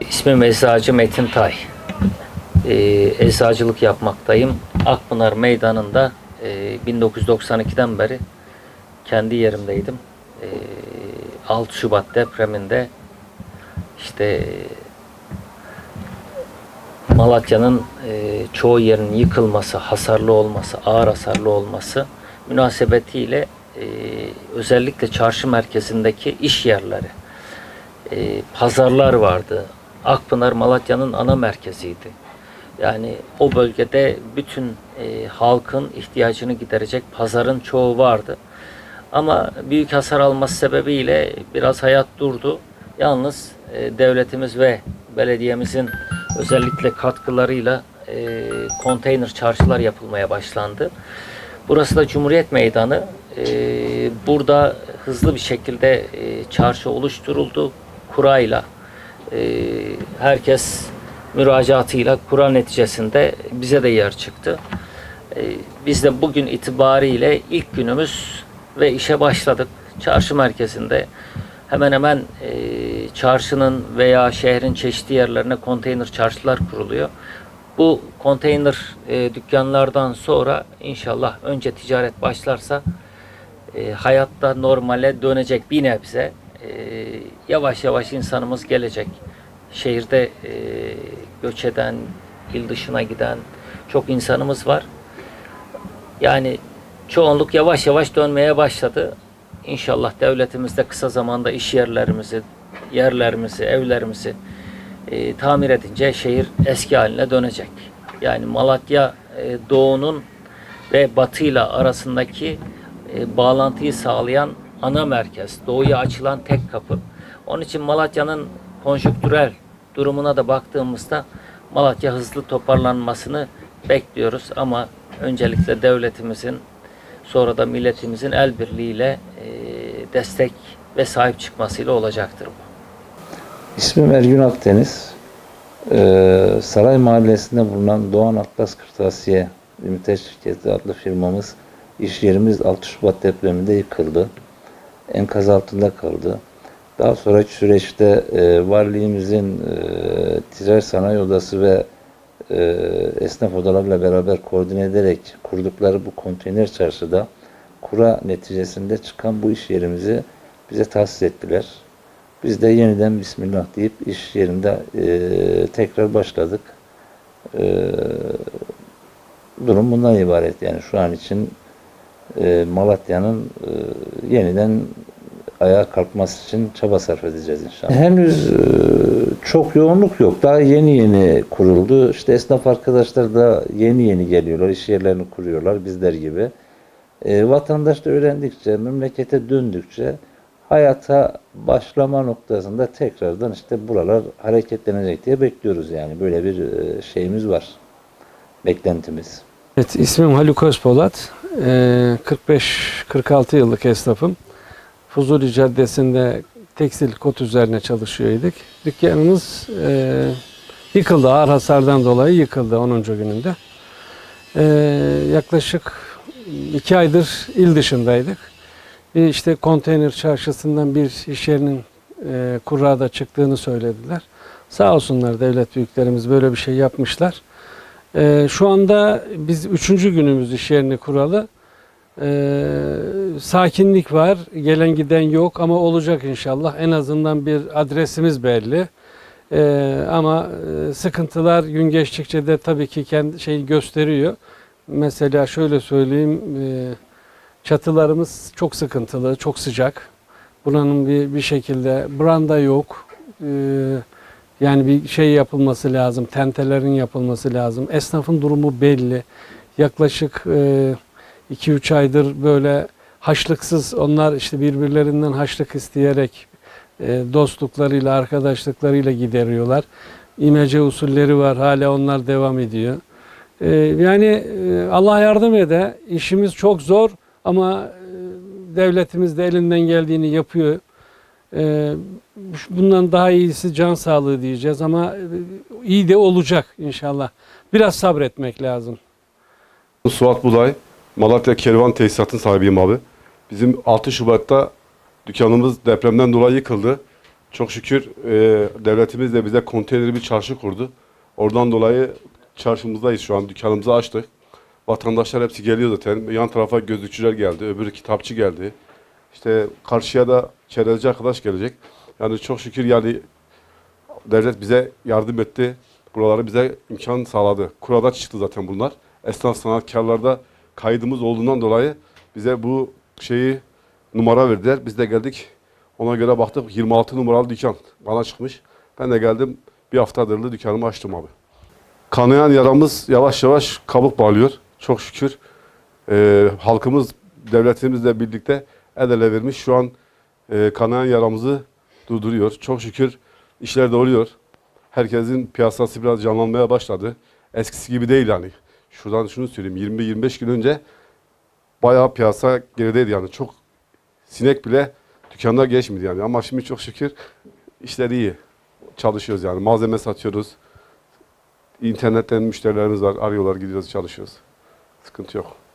İsmim Eczacı Metin Tay. Ee, eczacılık yapmaktayım. Akpınar Meydanı'nda e, 1992'den beri kendi yerimdeydim. Ee, 6 Şubat depreminde işte Malatya'nın e, çoğu yerinin yıkılması, hasarlı olması, ağır hasarlı olması münasebetiyle e, özellikle çarşı merkezindeki iş yerleri, e, pazarlar vardı. Akpınar Malatya'nın ana merkeziydi. Yani o bölgede bütün e, halkın ihtiyacını giderecek pazarın çoğu vardı. Ama büyük hasar alması sebebiyle biraz hayat durdu. Yalnız e, devletimiz ve belediyemizin özellikle katkılarıyla e, konteyner çarşılar yapılmaya başlandı. Burası da Cumhuriyet Meydanı. E, burada hızlı bir şekilde e, çarşı oluşturuldu. Kurayla e, herkes müracaatıyla kura neticesinde bize de yer çıktı. E, biz de bugün itibariyle ilk günümüz ve işe başladık. Çarşı merkezinde hemen hemen e, çarşının veya şehrin çeşitli yerlerine konteyner çarşılar kuruluyor. Bu konteyner e, dükkanlardan sonra inşallah önce ticaret başlarsa e, hayatta normale dönecek bir nebze. E, yavaş yavaş insanımız gelecek. Şehirde e, göç eden, il dışına giden çok insanımız var. Yani çoğunluk yavaş yavaş dönmeye başladı. İnşallah devletimiz de kısa zamanda iş yerlerimizi, yerlerimizi, evlerimizi e, tamir edince şehir eski haline dönecek. Yani Malatya e, doğunun ve batıyla arasındaki e, bağlantıyı sağlayan ana merkez, doğuya açılan tek kapı. Onun için Malatya'nın konjonktürel durumuna da baktığımızda Malatya hızlı toparlanmasını bekliyoruz ama öncelikle devletimizin sonra da milletimizin el birliğiyle e, destek ve sahip çıkmasıyla olacaktır bu. İsmim Ergün Akdeniz. Ee, Saray Mahallesi'nde bulunan Doğan Atlas Kırtasiye Limited Şirketi adlı firmamız iş yerimiz 6 Şubat depreminde yıkıldı. Enkaz altında kaldı. Daha sonraki süreçte e, varlığımızın e, ticaret sanayi odası ve e, esnaf odalarıyla beraber koordine ederek kurdukları bu konteyner çarşıda kura neticesinde çıkan bu iş yerimizi bize tahsis ettiler. Biz de yeniden Bismillah deyip iş yerinde e, tekrar başladık. E, durum bundan ibaret yani şu an için e, Malatya'nın e, yeniden ayağa kalkması için çaba sarf edeceğiz inşallah. Henüz e, çok yoğunluk yok. Daha yeni yeni kuruldu. İşte esnaf arkadaşlar da yeni yeni geliyorlar. iş yerlerini kuruyorlar bizler gibi. E, vatandaş da öğrendikçe, memlekete döndükçe hayata başlama noktasında tekrardan işte buralar hareketlenecek diye bekliyoruz yani. Böyle bir e, şeyimiz var. Beklentimiz. Evet, ismim Haluk Özpolat. Ee, 45-46 yıllık esnafım. Fuzuli Caddesi'nde tekstil kot üzerine çalışıyorduk. Dükkanımız e, yıkıldı. Ağır hasardan dolayı yıkıldı 10. gününde. Ee, yaklaşık iki aydır il dışındaydık. Bir işte konteyner çarşısından bir iş yerinin e, kurrada çıktığını söylediler. Sağ olsunlar devlet büyüklerimiz böyle bir şey yapmışlar. Ee, şu anda biz üçüncü günümüz iş yerini kuralı. Ee, sakinlik var, gelen giden yok ama olacak inşallah. En azından bir adresimiz belli. Ee, ama e, sıkıntılar gün geçtikçe de tabii ki kendi şeyi gösteriyor. Mesela şöyle söyleyeyim, e, çatılarımız çok sıkıntılı, çok sıcak. Buranın bir, bir şekilde branda yok. Ee, yani bir şey yapılması lazım, tentelerin yapılması lazım. Esnafın durumu belli. Yaklaşık 2-3 aydır böyle haşlıksız onlar işte birbirlerinden haşlık isteyerek e, dostluklarıyla, arkadaşlıklarıyla gideriyorlar. İmece usulleri var, hala onlar devam ediyor. Ee, yani e, Allah yardım ede. İşimiz çok zor ama e, devletimiz de elinden geldiğini yapıyor. Ee, bundan daha iyisi can sağlığı diyeceğiz ama e, iyi de olacak inşallah. Biraz sabretmek lazım. Suat Bulay, Malatya Kervan Tesisat'ın sahibiyim abi. Bizim 6 Şubat'ta dükkanımız depremden dolayı yıkıldı. Çok şükür e, devletimiz de bize konteynerli bir çarşı kurdu. Oradan dolayı çarşımızdayız şu an. Dükkanımızı açtık. Vatandaşlar hepsi geliyor zaten. Yan tarafa gözlükçüler geldi. Öbürü kitapçı geldi. İşte karşıya da çerezci arkadaş gelecek. Yani çok şükür yani devlet bize yardım etti. Buraları bize imkan sağladı. Kurada çıktı zaten bunlar. Esnaf sanatkarlarda kaydımız olduğundan dolayı bize bu şeyi numara verdiler. Biz de geldik. Ona göre baktık 26 numaralı dükkan bana çıkmış. Ben de geldim bir haftadır da dükkanımı açtım abi. Kanayan yaramız yavaş yavaş kabuk bağlıyor. Çok şükür e, halkımız devletimizle birlikte el ele vermiş. Şu an e, kanayan yaramızı durduruyor. Çok şükür işler de oluyor. Herkesin piyasası biraz canlanmaya başladı. Eskisi gibi değil yani. Şuradan şunu söyleyeyim. 20-25 gün önce bayağı piyasa gerideydi yani. Çok sinek bile dükkanda geçmedi yani. Ama şimdi çok şükür işler iyi. Çalışıyoruz yani. Malzeme satıyoruz. İnternetten müşterilerimiz var. Arıyorlar, gidiyoruz, çalışıyoruz. Sıkıntı yok.